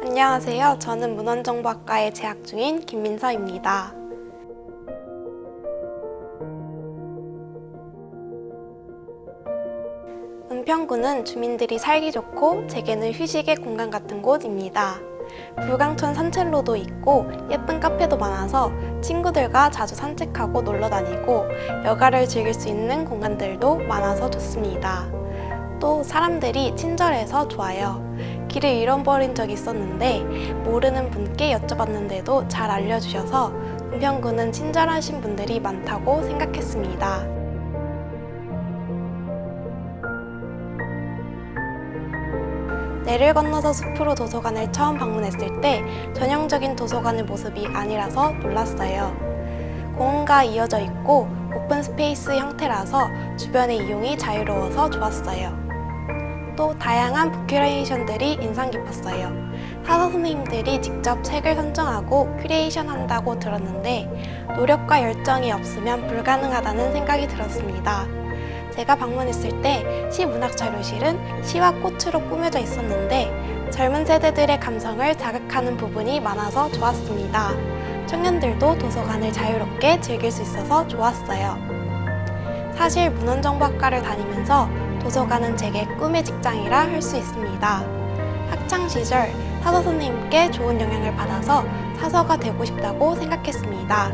안녕하세요. 저는 문헌정보학과에 재학 중인 김민서입니다. 은평구는 주민들이 살기 좋고 제게는 휴식의 공간 같은 곳입니다. 불광천 산책로도 있고 예쁜 카페도 많아서 친구들과 자주 산책하고 놀러 다니고 여가를 즐길 수 있는 공간들도 많아서 좋습니다. 또 사람들이 친절해서 좋아요. 길을 잃어버린 적이 있었는데 모르는 분께 여쭤봤는데도 잘 알려주셔서 은평구는 친절하신 분들이 많다고 생각했습니다. 내를 건너서 숲으로 도서관을 처음 방문했을 때 전형적인 도서관의 모습이 아니라서 놀랐어요. 공원과 이어져 있고 오픈 스페이스 형태라서 주변의 이용이 자유로워서 좋았어요. 또 다양한 부큐레이션들이 인상 깊었어요. 사서 선생님들이 직접 책을 선정하고 큐레이션 한다고 들었는데 노력과 열정이 없으면 불가능하다는 생각이 들었습니다. 제가 방문했을 때 시문학 자료실은 시와 꽃으로 꾸며져 있었는데 젊은 세대들의 감성을 자극하는 부분이 많아서 좋았습니다. 청년들도 도서관을 자유롭게 즐길 수 있어서 좋았어요. 사실 문헌정보학과를 다니면서 도서관은 제게 꿈의 직장이라 할 수 있습니다. 학창 시절 사서 선생님께 좋은 영향을 받아서 사서가 되고 싶다고 생각했습니다.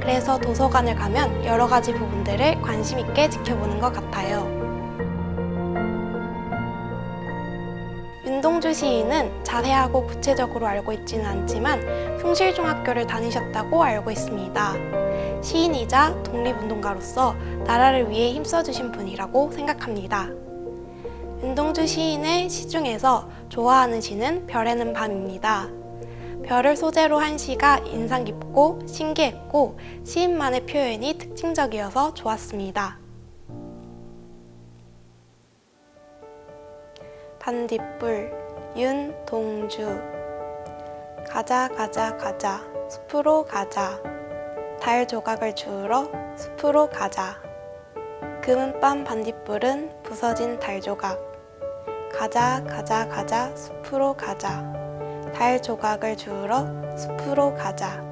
그래서 도서관을 가면 여러 가지 부분들을 관심 있게 지켜보는 것 같아요. 윤동주 시인은 자세하고 구체적으로 알고 있지는 않지만 숭실중학교를 다니셨다고 알고 있습니다. 시인이자 독립운동가로서 나라를 위해 힘써주신 분이라고 생각합니다. 윤동주 시인의 시 중에서 좋아하는 시는 별에는 밤입니다. 별을 소재로 한 시가 인상 깊고 신기했고 시인만의 표현이 특징적이어서 좋았습니다. 반딧불 윤동주. 가자 가자 가자. 숲으로 가자. 달 조각을 주우러 숲으로 가자. 금은밤 반딧불은 부서진 달 조각. 가자 가자 가자. 숲으로 가자. 달 조각을 주우러 숲으로 가자